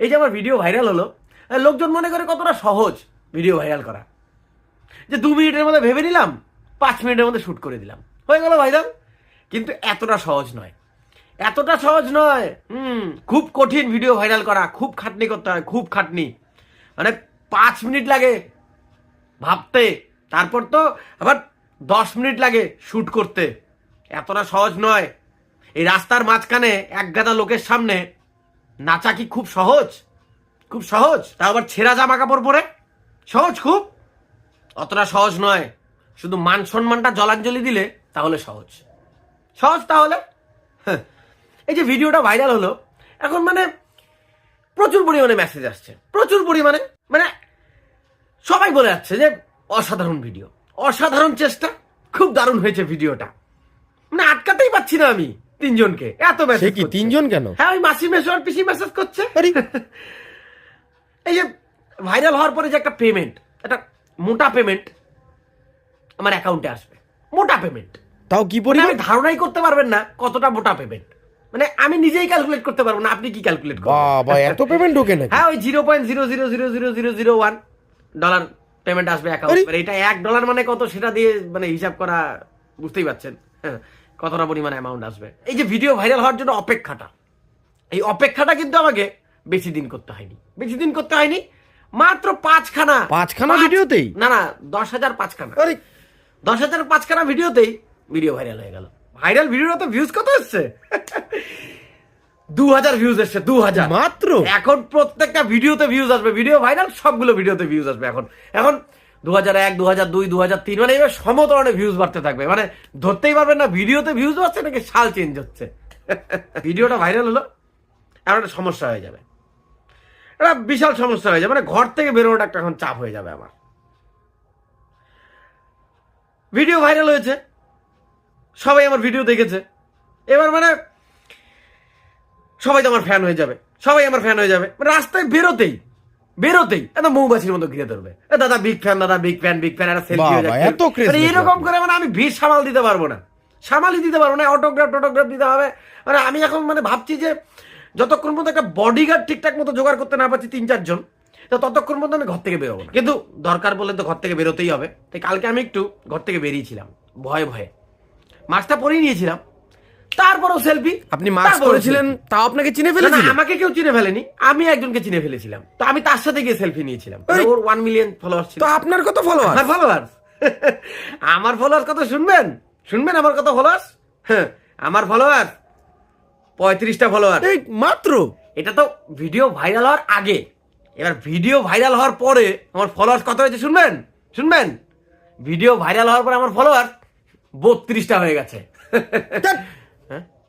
এই যে আমার ভিডিও ভাইরাল হলো লোকজন মনে করে কতটা সহজ ভিডিও ভাইরাল করা। যে দু মিনিটের মধ্যে ভেবে নিলাম, পাঁচ মিনিটের মধ্যে শ্যুট করে দিলাম। হয়ে গেল ভাইরাল কিন্তু এতটা সহজ নয়। এতটা সহজ নয়। হুম, খুব কঠিন ভিডিও ভাইরাল করা, খুব খাটনি করতে হয়, খুব খাটনি। মানে পাঁচ মিনিট লাগে ভাবতে, তারপর তো আবার দশ মিনিট লাগে শ্যুট করতে। এতটা সহজ নয়। এই রাস্তার মাঝখানে এক গাদা লোকের সামনে নাচা কি খুব সহজ? খুব সহজ? তা আবার ছেঁড়া জামা কাপড় পরে? সহজ খুব? অতটা সহজ নয়। শুধু মান সম্মানটা জলাঞ্জলি দিলে তাহলে সহজ। সহজ তাহলে? হ্যাঁ। এই যে ভিডিওটা ভাইরাল হলো, এখন মানে প্রচুর পরিমাণে মেসেজ আসছে। প্রচুর পরিমাণে মানে সবাই বলে যাচ্ছে যে অসাধারণ ভিডিও অসাধারণ চেষ্টা। খুব দারুণ হয়েছে ভিডিওটা মানে আটকাতেই পাচ্ছি না আমি। তিনজনকে। এত মেসেজ কি তিনজন কেন? হ্যাঁ ওই মাসি মেসো আর পিসি মেসেজ করছে। এই যে ভাইরাল হওয়ার পরে যে একটা পেমেন্ট একটা মোটা পেমেন্ট আমার অ্যাকাউন্টে আসবে। মোটা পেমেন্ট তাও কি মানে পরিমাণ আপনি ধারণাই করতে পারবেন না কতটা মোটা পেমেন্ট মানে আমি নিজেই ক্যালকুলেট করতে পারব না আপনি কি ক্যালকুলেট করবেন? বাবা এত পেমেন্ট ঢোকে নাকি? হ্যাঁ ওই zero point zero zero zero zero zero zero one dollar payment আসবে অ্যাকাউন্ট আরে! এটা এক ডলার মানে কত সেটা দিয়ে মানে হিসাব করা বুঝতেই পারছেন। হ্যাঁ, কতটা পরিমাণ অ্যামাউন্ট আসবে? এই যে ভিডিও ভাইরাল হওয়ার জন্য অপেক্ষাটা। এই অপেক্ষাটা কিন্তু আমাকে বেশি দিন করতে হয়নি। বেশি দিন করতে হয়নি মাত্র পাঁচখানা। পাঁচখানা পাঁচ- ভিডিওতেই? না না দশ হাজার পাঁচখানা। আরে। দশ হাজার পাঁচখানা ভিডিওতেই ভিডিও ভাইরাল হয়ে গেল। ভাইরাল ভিডিওটা তো ভিউজ কত এসছে? দু হাজার ভিউজ এসছে দু হাজার মাত্র? এখন প্রত্যেকটা ভিডিওতে ভিউজ আসবে। ভিডিও ভাইরাল সবগুলো ভিডিওতে ভিউজ আসবে এখন। এখন দু হাজার এক দু হাজার দুই দু হাজার তিন মানে এবার সমতরণে ভিউজ বাড়তে থাকবে। মানে ধরতেই পারবেন না, ভিডিওতে ভিউজ বাড়ছে নাকি সাল চেঞ্জ হচ্ছে? ভিডিওটা ভাইরাল হলো, এখন একটা সমস্যা হয়ে যাবে। একটা বিশাল সমস্যা হয়ে যাবে মানে ঘর থেকে বেরোনোটা একটা এখন চাপ হয়ে যাবে আমার। ভিডিও ভাইরাল হয়েছে, সবাই আমার ভিডিও দেখেছে। এবার মানে সবাই তো আমার ফ্যান হয়ে যাবে, সবাই আমার ফ্যান হয়ে যাবে। মানে রাস্তায় বেরোতেই বেরোতেই একদম মৌমাছির মতো ঘিরে ধরবে। দাদা বিগ ফ্যান দাদা বিগ ফ্যান বিগ ফ্যান একটা সেলফি হয়ে যাচ্ছে। মানে এরকম করে মানে আমি ভিড় সামাল দিতে পারব না। সামালই দিতে পারব না অটোগ্রাফ টোটোগ্রাফ দিতে হবে। মানে আমি এখন মানে ভাবছি যে যতক্ষণ পর্যন্ত একটা বডিগার্ড ঠিকঠাক মতো জোগাড় করতে না পারছি তিন চারজন তো ততক্ষণ পর্যন্ত আমি ঘর থেকে বেরোবো না। কিন্তু দরকার বলে তো ঘর থেকে বেরোতেই হবে। তাই কালকে আমি একটু ঘর থেকে বেরিয়েছিলাম ভয়ে ভয়ে। মাস্কটা পরিয়ে নিয়েছিলাম। তারপরও সেলফি আপনি মাস্ক করেছিলেন তাও আপনাকে চিনে ফেলেছিলেন? আমাকে কেউ চিনে ফেলেনি আমি একজনকে চিনে ফেলেছিলাম। তো আমি তার সাথে গিয়ে সেলফি নিয়েছিলাম। ওর ওয়ান মিলিয়ন ফলোয়ার ছিল। তো আপনার কত ফলোয়ার আমার ফলোয়ার্স আমার ফলোয়ার কত শুনবেন? শুনবেন আমার কত ফলোয়ার হ্যাঁ আমার ফলোয়ার পঁয়ত্রিশটা ফলোয়ার এই মাত্র? এটা তো ভিডিও ভাইরাল হওয়ার আগে। এবার ভিডিও ভাইরাল হওয়ার পরে আমার ফলোয়ার্স কত হয়েছে শুনবেন? শুনবেন? ভিডিও ভাইরাল হওয়ার পরে আমার ফলোয়ার বত্রিশটা হয়ে গেছে।